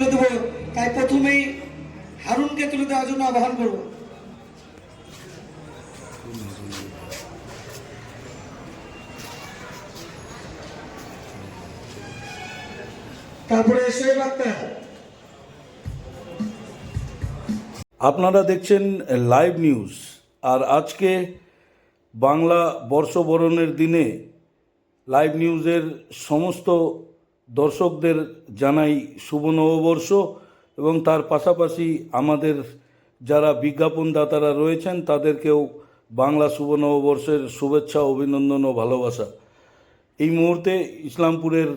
দেবো। তাই প্রথমেই হারুনকে তুলে দেওয়ার জন্য আহ্বান করব। তারপরে শোয়েব আপনারা দেখছেন লাইভ নিউজ। আর আজকে বাংলা বর্ষবরণের দিনে লাইভ নিউজের সমস্ত দর্শকদের জানাই শুভ নববর্ষ এবং তার পাশাপাশি আমাদের যারা বিজ্ঞাপনদাতারা রয়েছেন, তাদেরকেও বাংলা শুভ নববর্ষের শুভেচ্ছা, অভিনন্দন ও ভালোবাসা। এই মুহূর্তে ইসলামপুরের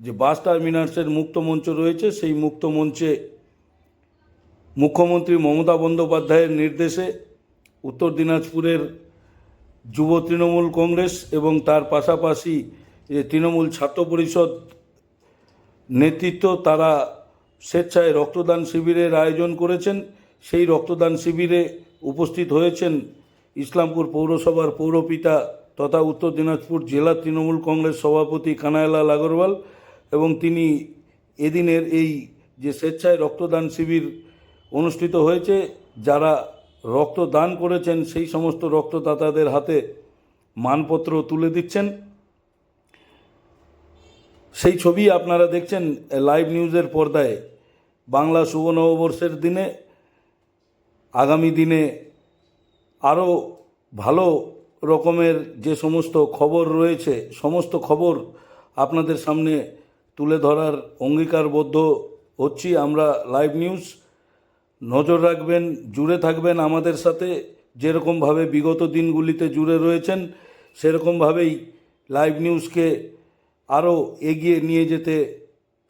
যে বাস টার্মিনার্সের মুক্ত মঞ্চ রয়েছে, সেই মুক্ত মঞ্চে মুখ্যমন্ত্রী মমতা বন্দ্যোপাধ্যায়ের নির্দেশে উত্তর দিনাজপুরের যুব তৃণমূল কংগ্রেস এবং তার পাশাপাশি যে তৃণমূল ছাত্র পরিষদ নেতৃত্ব তারা স্বেচ্ছায় রক্তদান শিবিরের আয়োজন করেছেন। সেই রক্তদান শিবিরে উপস্থিত হয়েছেন ইসলামপুর পৌরসভার পৌরপিতা তথা উত্তর দিনাজপুর জেলা তৃণমূল কংগ্রেস সভাপতি কানাইলাল আগরওয়াল এবং তিনি এদিনের এই যে স্বেচ্ছায় রক্তদান শিবির অনুষ্ঠিত হয়েছে, যারা রক্তদান করেছেন সেই সমস্ত রক্তদাতাদের হাতে মানপত্র তুলে দিচ্ছেন। সেই ছবি আপনারা দেখছেন লাইভ নিউজের পর্দায়। বাংলা শুভ নববর্ষের দিনে, আগামী দিনে আরও ভালো রকমের যে সমস্ত খবর রয়েছে, সমস্ত খবর আপনাদের সামনে তুলে ধরার অঙ্গীকারবদ্ধ হচ্ছি আমরা লাইভ নিউজ। নজর রাখবেন, জুড়ে থাকবেন আমাদের সাথে। যেরকমভাবে বিগত দিনগুলিতে জুড়ে রয়েছেন, সেরকমভাবেই লাইভ নিউজকে আরও এগিয়ে নিয়ে যেতে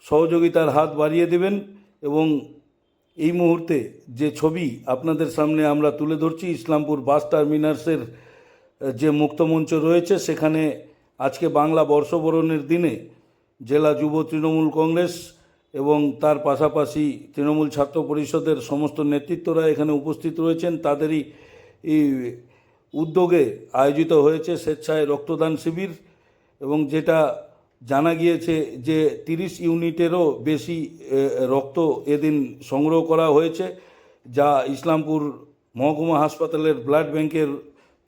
সহযোগিতার হাত বাড়িয়ে দেবেন এবং এই মুহূর্তে যে ছবি আপনাদের সামনে আমরা তুলে ধরছি, ইসলামপুর বাস টার্মিনার্সের যে মুক্তমঞ্চ রয়েছে, সেখানে আজকে বাংলা বর্ষবরণের দিনে জেলা যুব তৃণমূল কংগ্রেস এবং তার পাশাপাশি তৃণমূল ছাত্র পরিষদের সমস্ত নেতৃত্বরা এখানে উপস্থিত রয়েছেন। তাদেরই উদ্যোগে আয়োজিত হয়েছে স্বেচ্ছায় রক্তদান শিবির এবং যেটা জানা গিয়েছে যে তিরিশ ইউনিটেরও বেশি রক্ত এদিন সংগ্রহ করা হয়েছে, যা ইসলামপুর মহকুমা হাসপাতালের ব্লাড ব্যাংকের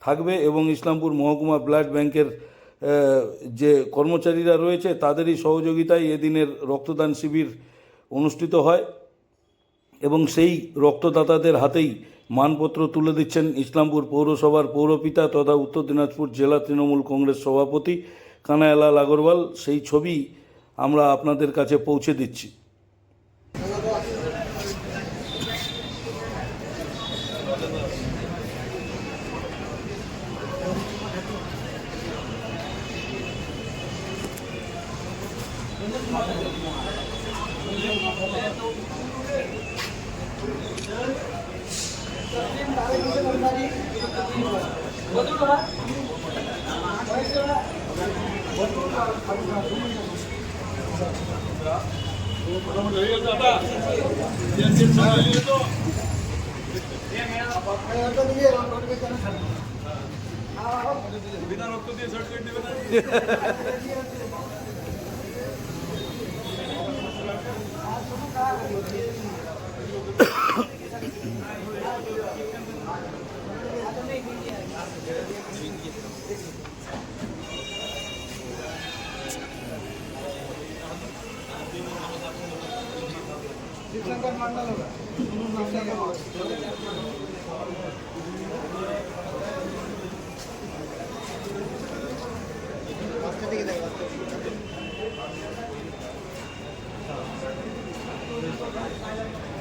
থাকবে এবং ইসলামপুর মহকুমা ব্লাড ব্যাংকের যে কর্মচারীরা রয়েছে, তাদেরই সহযোগিতায় এদিনের রক্তদান শিবির অনুষ্ঠিত হয় এবং সেই রক্তদাতাদের হাতেই মানপত্র তুলে দিচ্ছেন ইসলামপুর পৌরসভার পৌরপিতা তথা উত্তর দিনাজপুর জেলা তৃণমূল কংগ্রেস সভাপতি কানায়ালাল আগরওয়াল সেই ছবি আমরা আপনাদের কাছে পৌঁছে দিচ্ছি। বিধান রক্ত দিয়ে সার্টিফিকেট দেবে না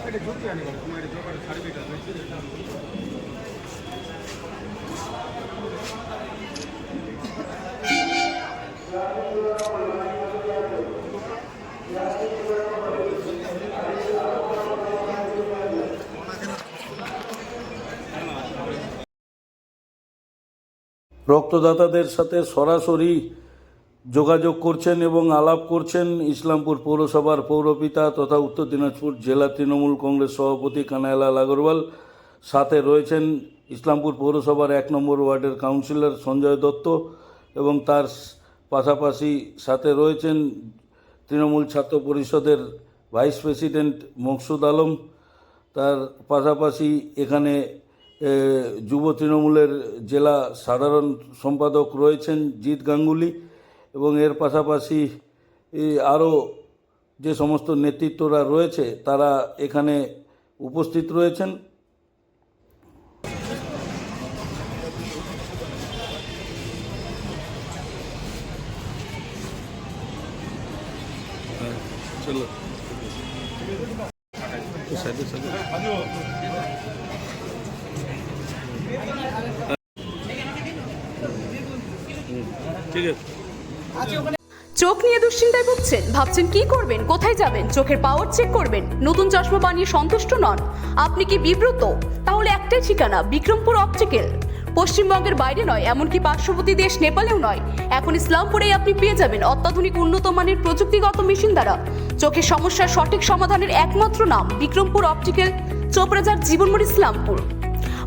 এটা ঝুঁকি আনি তুমি এটা জোগাড় ছাড়বি এটা Thank you. রক্তদাতাদের সাথে সরাসরি যোগাযোগ করছেন এবং আলাপ করছেন ইসলামপুর পৌরসভার পৌরপিতা তথা উত্তর দিনাজপুর জেলা তৃণমূল কংগ্রেস সভাপতি কানাইলাল আগরওয়াল। সাথে রয়েছেন ইসলামপুর পৌরসভার এক নম্বর ওয়ার্ডের কাউন্সিলর সঞ্জয় দত্ত এবং তার পাশাপাশি সাথে রয়েছেন তৃণমূল ছাত্র পরিষদের ভাইস প্রেসিডেন্ট মকসুদ আলম। তার পাশাপাশি এখানে যুব তৃণমূলের জেলা সাধারণ সম্পাদক রয়েছেন জিৎ গাঙ্গুলি এবং এর পাশাপাশি আরও যে সমস্ত নেতৃত্বরা রয়েছে, তারা এখানে উপস্থিত রয়েছেন। চলো। চোখ নিয়ে দুশ্চিন্তায় ভুগছেন? ভাবছেন কি করবেন? কোথায় যাবেন? চোখের পাওয়ার চেক করবেন? নতুন চশমা বানিয়ে সন্তুষ্ট নন? আপনি কি বিব্রত? তাহলে একটাই ঠিকানা, বিক্রমপুর অপটিক্যাল পশ্চিমবঙ্গের বাইরে নয়, এমনকি পার্শ্ববর্তী দেশ নেপালেও নয়। এখন ইসলামপুরেই আপনি পেয়ে যাবেন অত্যাধুনিক উন্নত মানের প্রযুক্তিগত মেশিন দ্বারা। চোখের সমস্যার সঠিক সমাধানের একমাত্র নাম, বিক্রমপুর অপটিক্যাল চোপড়াজার জীবনমোড় ইসলামপুর।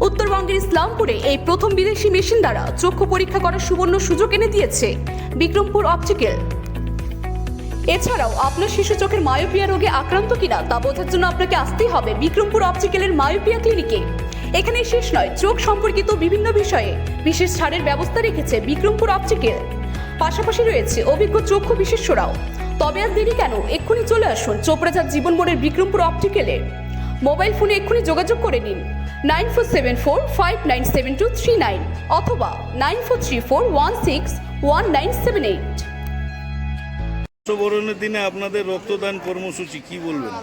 উত্তরবঙ্গের ইসলামপুরে এই প্রথম বিদেশি মেশিন দ্বারা চক্ষু পরীক্ষা করার সুবর্ণ সুযোগ এনে দিয়েছে বিক্রমপুর অপটিক্যাল। এছাড়াও আপনার শিশু চোখের মায়োপিয়া রোগে আক্রান্ত কিনা তা বোঝার জন্য আপনাকে আসতেই হবে বিক্রমপুর অপটিক্যালের মায়োপিয়া ক্লিনিকে। এখানে শেষ নয়, চোখ সম্পর্কিত বিভিন্ন বিষয়ে বিশেষ ছাড়ের ব্যবস্থা রেখেছে বিক্রমপুর অপটিক্যাল। পাশাপাশি রয়েছে অভিজ্ঞ চক্ষু বিশেষজ্ঞরাও তবে আর দেরি কেন? এক্ষুনি চলে আসুন চোপড়াজার জীবন মোড়ের বিক্রমপুর অপটিক্যালে। মোবাইল ফোনে এক্ষুনি যোগাযোগ করে নিন। Nine four seven four five nine seven two three nine অথবা nine four three four one six one nine seven eight. বরণের দিনে আপনাদের রক্তদান কর্মসূচি কি বলবেন?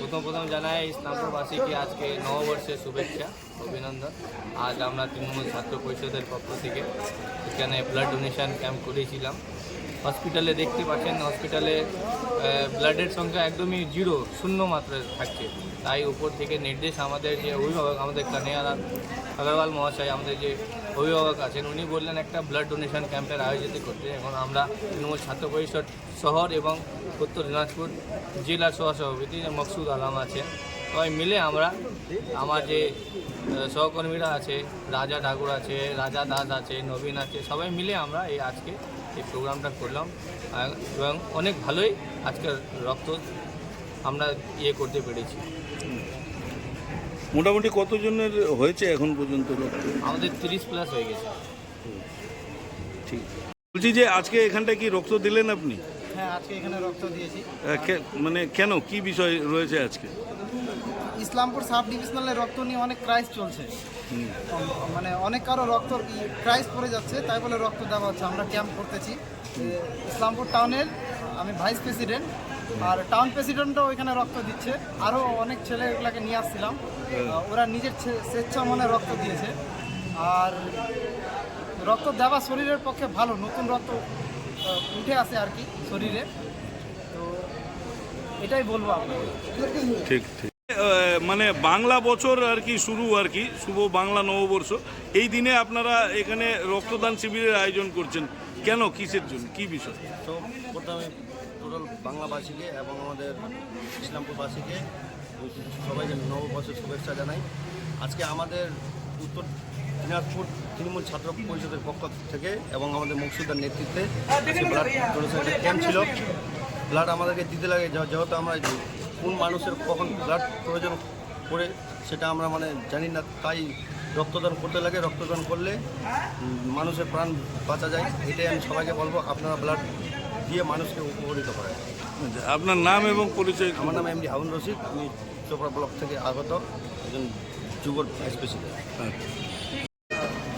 প্রথম প্রথম জানাই ইসলামপুরবাসীকে আজকে নববর্ষের শুভেচ্ছা অভিনন্দন। আজ আমরা তৃণমূল ছাত্র পরিষদের পক্ষ থেকে এখানে ব্লাড ডোনেশন ক্যাম্প করেছিলাম। হসপিটালে দেখতে পাচ্ছেন, হসপিটালে ব্লাডের সংখ্যা একদমই জিরো, শূন্য মাত্রায় থাকছে। তাই উপর থেকে নির্দেশ আমাদের যে অভিভাবক, আমাদের কানিয়ারা আগরওয়াল মহাশয়, আমাদের যে অভিভাবক আছেন, উনি বললেন একটা ব্লাড ডোনেশন ক্যাম্পের আয়োজিত করতে। এখন আমরা তৃণমূল ছাত্র পরিষদ শহর এবং উত্তর দিনাজপুর জেলার সহসভাপতি মকসুদ আলম আছে সবাই মিলে আমরা আমার যে সহকর্মীরা আছে, রাজা ঠাকুর আছে, রাজা দাস আছে, নবীন আছে, সবাই মিলে আমরা এই আজকে এই প্রোগ্রামটা করলাম। এবং অনেক ভালোই আজকের রক্ত আমরা ইয়ে করতে পেরেছি। মোটামুটি কতজনের হয়েছে এখন পর্যন্ত রক্ত? আমাদের তিরিশ প্লাস হয়ে গেছে। ঠিক। বলছি যে আজকে এখানটা কি রক্ত দিলেন আপনি? হ্যাঁ আজকে এখানে রক্ত দিয়েছি। কে- মানে কেন? কি বিষয় রয়েছে আজকে? ইসলামপুর সাব ডিভিশনালে রক্ত নিয়ে অনেক ক্রাইস চলছে। মানে অনেক কারও রক্ত ক্রাইস পড়ে যাচ্ছে তাই বলে রক্ত দেওয়া হচ্ছে। আমরা ক্যাম্প করতেছি। ইসলামপুর টাউনের আমি ভাইস প্রেসিডেন্ট আর টাউন প্রেসিডেন্টও ওইখানে রক্ত দিচ্ছে। আরও অনেক ছেলেগুলোকে নিয়ে আসছিলাম। ওরা নিজের স্বেচ্ছা মনে রক্ত দিয়েছে। আর রক্ত দেওয়া শরীরের পক্ষে ভালো নতুন রক্ত উঠে আসে আর কি শরীরে। তো এটাই বলব আপনাকে। ঠিক ঠিক। মানে বাংলা বছর আর কি শুরু আর কি, শুভ বাংলা নববর্ষ। এই দিনে আপনারা এখানে রক্তদান শিবিরের আয়োজন করছেন। কেন, কিসের জন্য, কি বিষয়? তো প্রথমে টোটাল বাংলাবাসীকে এবং আমাদের ইসলামপুরবাসীকে সবাইকে নববর্ষের শুভেচ্ছা জানাই। আজকে আমাদের উত্তর দিনাজপুর তৃণমূল ছাত্র পরিষদের পক্ষ থেকে এবং আমাদের মকসুদার নেতৃত্বে ব্লাড ছিল, ব্লাড আমাদেরকে দিতে লাগে, যেহেতু আমরা কোন মানুষের কখন ব্লাড প্রয়োজন করে সেটা আমরা মানে জানি না তাই রক্তদান করতে লাগে রক্তদান করলে মানুষের প্রাণ বাঁচা যায় এটাই আমি সবাইকে বলব আপনারা ব্লাড দিয়ে মানুষকে উপকৃত করেন। আপনার নাম এবং পরিচয় আমার নাম এমডি হাউন রশিদ আমি চোপড়া ব্লক থেকে আগত একজন যুব ভাইস প্রেসিডেন্ট।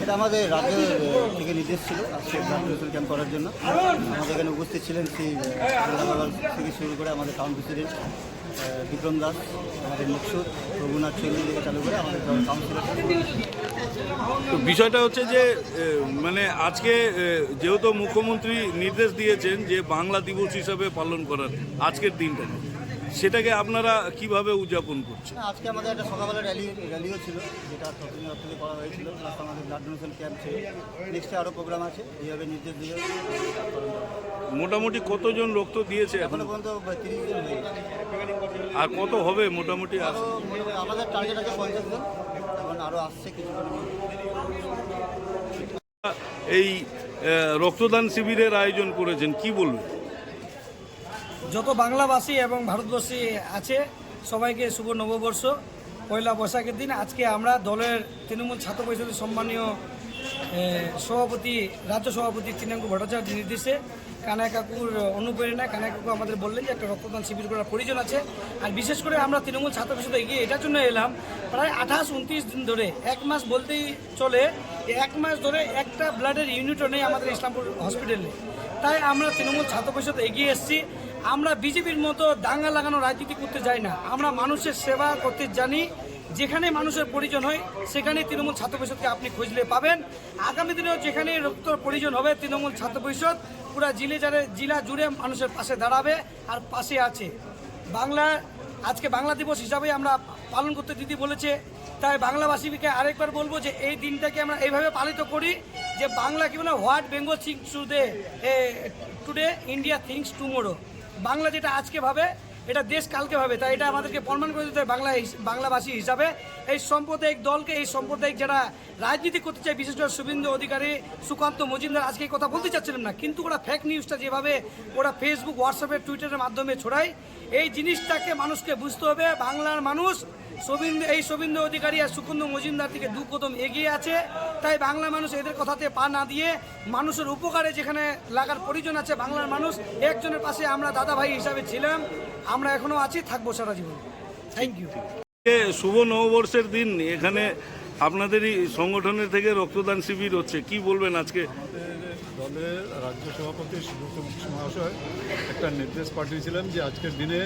এটা আমাদের রাজ্য থেকে নির্দেশ ছিল আজকে ব্লাড ডোনেশন ক্যাম্প করার জন্য। আমাদের এখানে উপস্থিত ছিলেন সেই থেকে শুরু করে আমাদের টাউন প্রেসিডেন্ট বিক্রম দাস, আমাদের মুকসুদ রঘুনাথ চৌধুরী থেকে চালু করে আমাদের কাউন্সিলর তো বিষয়টা হচ্ছে যে মানে আজকে যেহেতু মুখ্যমন্ত্রী নির্দেশ দিয়েছেন যে বাংলা দিবস হিসাবে পালন করার আজকের দিনটাকে সেটাকে আপনারা কীভাবে উদযাপন করছেন? আজকে আমাদের একটা সকালবেলা র্যালি র্যালিও ছিল যেটা থেকে করা হয়েছিল। প্লাস আমাদের ব্লাড ডোনেশন ক্যাম্প ছিল। নেক্সটে আরও প্রোগ্রাম আছে এইভাবে নির্দেশ দিয়ে মোটামুটি কতজন রক্ত দিয়েছে এখন? পর্যন্ত তিরিশ জন হয়ে আর কত হবে মোটামুটি? আমাদের টার্গেট আছে পঞ্চাশ জন। এখন আরও আসছে কিছু এই রক্তদান শিবিরের আয়োজন করেছেন কি বলবেন? যত বাংলাভাষী এবং ভারতবর্ষী আছে, সবাইকে শুভ নববর্ষ, পয়লা বৈশাখের দিন। আজকে আমরা দলের তৃণমূল ছাত্র পরিষদের সম্মানীয় সভাপতি, রাজ্য সভাপতি তৃণাঙ্কু ভট্টাচার্য নির্দেশে কানাই কাকুর অনুপ্রেরণায়, কানাই কাকু আমাদের বললেন যে একটা রক্তদান শিবির করার প্রয়োজন আছে। আর বিশেষ করে আমরা তৃণমূল ছাত্র পরিষদে এগিয়ে এটার জন্য এলাম, প্রায় আঠাশ উনত্রিশ দিন ধরে, এক মাস বলতেই চলে এক মাস ধরে একটা ব্লাডের ইউনিটও নেই আমাদের ইসলামপুর হসপিটালে। তাই আমরা তৃণমূল ছাত্র পরিষদ এগিয়ে এসেছি। আমরা বিজেপির মতো দাঙ্গা লাগানো রাজনীতি করতে যাই না। আমরা মানুষের সেবা করতে জানি। যেখানে মানুষের প্রয়োজন হয়, সেখানে তৃণমূল ছাত্র পরিষদকে আপনি খুঁজলে পাবেন। আগামী দিনেও যেখানে রক্তর প্রয়োজন হবে, তৃণমূল ছাত্র পরিষদ পুরা জিলে জারে জেলা জুড়ে মানুষের পাশে দাঁড়াবে আর পাশে আছে। বাংলা, আজকে বাংলা দিবস হিসাবে আমরা পালন করতে দিদি বলেছে। তাই বাংলাভাষীকে আরেকবার বলব যে, এই দিনটাকে আমরা এইভাবে পালিত করি যে বাংলা কি বলে, what Bengal thinks today today, India thinks tomorrow. Bangla যেটা আজকে ভাবে, এটা দেশ কালকে ভাবে, তাই এটা আমাদেরকে প্রমাণ করে দিতে বাংলা বাংলাভাষী হিসাবে। এই সাম্প্রদায়িক দলকে, এই সাম্প্রদায়িক যারা রাজনীতি করতে চায়, বিশেষ করে শুভেন্দু অধিকারী, সুকান্ত মজুমদার, আজকে এই কথা বলতে চাচ্ছিলাম না, কিন্তু ওরা ফেক নিউজটা যেভাবে ওরা ফেসবুক হোয়াটসঅ্যাপে টুইটারের মাধ্যমে ছড়ায়, এই জিনিসটাকে মানুষকে বুঝতে হবে। বাংলার মানুষ শুভেন্দু এই শুভেন্দু অধিকারী আর সুকুন্দ মজুমদার থেকে দু কদম এগিয়ে আছে। তাই বাংলা মানুষ এদের কথাতে পা না দিয়ে মানুষের উপকারে যেখানে লাগার প্রয়োজন আছে বাংলার মানুষ একজনের পাশে আমরা দাদা ভাই হিসাবে ছিলাম। আমরা এখনও আছি থাকব সারা জীবন। থ্যাংক ইউ এ শুভ নববর্ষের দিন এখানে আপনাদেরই সংগঠনের থেকে রক্তদান শিবির হচ্ছে। কি বলবেন আজকে? দলের রাজ্য সভাপতি সুব্রত মহাশয় একটা নির্দেশ পাঠিয়েছিলেন যে আজকের দিনে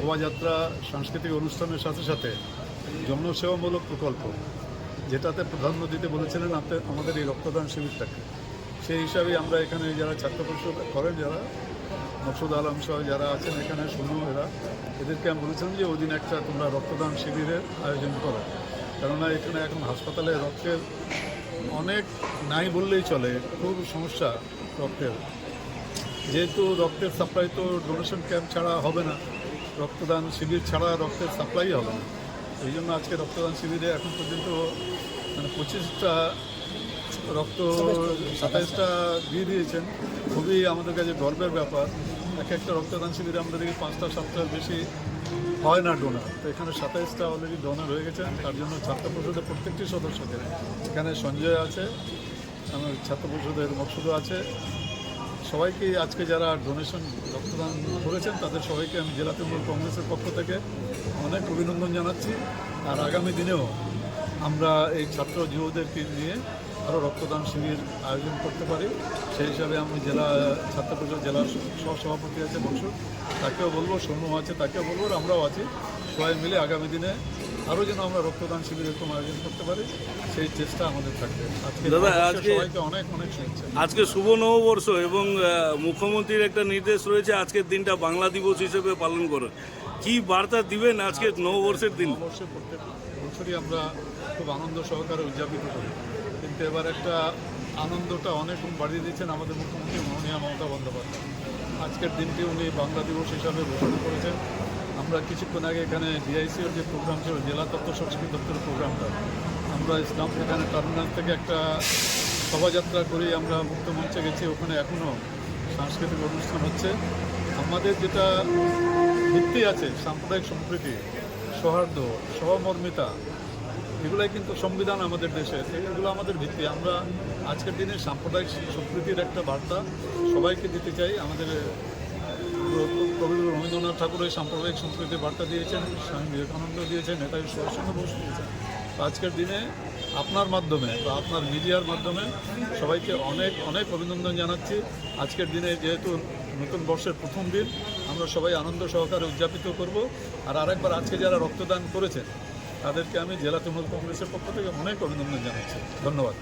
শোভাযাত্রা সাংস্কৃতিক অনুষ্ঠানের সাথে সাথে জনসেবামূলক প্রকল্প, যেটাতে প্রাধান্য দিতে বলেছিলেন আমাদের এই রক্তদান শিবিরটাকে। সেই হিসাবে আমরা এখানে যারা ছাত্র পরিষদ করেন, যারা মকসুদ আলম সহ যারা আছেন এখানে শুনু এরা, এদেরকে আমি বলেছিলাম যে ওই দিন একটা তোমরা রক্তদান শিবিরের আয়োজন করো। কেননা এখানে এখন হাসপাতালে রক্তের অনেক নাই বললেই চলে, খুব সমস্যা রক্তের। যেহেতু রক্তের সাপ্লাই তো ডোনেশন ক্যাম্প ছাড়া হবে না রক্তদান শিবির ছাড়া রক্তের সাপ্লাই হবে না। এই জন্য আজকে রক্তদান শিবিরে এখন পর্যন্ত মানে পঁচিশটা রক্ত সাতাইশটা দিয়ে দিয়েছেন। খুবই আমাদের কাছে গর্বের ব্যাপার। এক একটা রক্তদান শিবিরে আমাদের দিকে পাঁচটা সাতটার বেশি হয় না ডোনার তো এখানে সাতাইশটা অলরেডি ডোনার হয়ে গেছেন। তার জন্য ছাত্র পরিষদের প্রত্যেকটি সদস্যকে এখানে সঞ্জয় আছে আমার ছাত্র পরিষদের মকসুদও আছে। সবাইকে আজকে যারা ডোনেশন রক্তদান করেছেন, তাদের সবাইকে আমি জেলা তৃণমূল কংগ্রেসের পক্ষ থেকে অনেক অভিনন্দন জানাচ্ছি। আর আগামী দিনেও আমরা এই ছাত্র যুবদেরকে নিয়ে আরও রক্তদান শিবির আয়োজন করতে পারি। সেই হিসাবে আমি জেলা ছাত্র পরিষদ জেলার সহসভাপতি আছে বসু তাকেও বলব, সৌম্য আছে, তাকেও বলব আমরাও আছি। সবাই মিলে আগামী দিনে আরও যেন আমরা রক্তদান শিবির এরকম আয়োজন করতে পারি সেই চেষ্টা আমাদের থাকবে। আজকে দাদা, আজকে- সবাইকে অনেক অনেক শুভেচ্ছা। আজকে শুভ নববর্ষ এবং মুখ্যমন্ত্রীর একটা নির্দেশ রয়েছে আজকের দিনটা বাংলা দিবস হিসেবে পালন করো কি বার্তা দিবেন আজকে নববর্ষের দিন? নববর্ষে প্রত্যেক বছরই আমরা খুব আনন্দ সহকারে উদযাপিত করি। কিন্তু এবার একটা আনন্দটা অনেক বাড়িয়ে দিয়েছেন আমাদের মুখ্যমন্ত্রী মাননীয় মমতা বন্দ্যোপাধ্যায়। আজকের দিনটি উনি বাংলা দিবস হিসাবে ঘোষণা করেছেন। আমরা কিছুক্ষণ আগে এখানে ডিআইসিওর যে প্রোগ্রাম ছিল, জেলা তত্ত্ব সংস্কৃতি দপ্তরের প্রোগ্রামটা, আমরা ইসলাম এখানে টার্মিনাল থেকে একটা শোভাযাত্রা করে আমরা মুক্ত মঞ্চে গেছি। ওখানে এখনও সাংস্কৃতিক অনুষ্ঠান হচ্ছে। আমাদের যেটা ভিত্তি আছে, সাম্প্রদায়িক সম্প্রীতি, সৌহার্দ্য, সহমর্মিতা, এগুলাই কিন্তু সংবিধান আমাদের দেশের এগুলো আমাদের ভিত্তি। আমরা আজকের দিনে সাম্প্রদায়িক সম্প্রীতির একটা বার্তা সবাইকে দিতে চাই, আমাদের কবি রবীন্দ্রনাথ ঠাকুর এই সাম্প্রদায়িক সম্প্রীতির বার্তা দিয়েছেন, স্বামী বিবেকানন্দ দিয়েছেন, নেতাজি সুভাষচন্দ্র বোস দিয়েছেন। আজকের দিনে আপনার মাধ্যমে বা আপনার মিডিয়ার মাধ্যমে সবাইকে অনেক অনেক অভিনন্দন জানাচ্ছি। আজকের দিনে যেহেতু নতুন বর্ষের প্রথম দিন, আমরা সবাই আনন্দ সহকারে উদযাপিত করব। আর আরেকবার আজকে যারা রক্তদান করেছেন, তাদেরকে আমি জেলা তৃণমূল কংগ্রেসের পক্ষ থেকে অনেক অভিনন্দন জানাচ্ছি। ধন্যবাদ।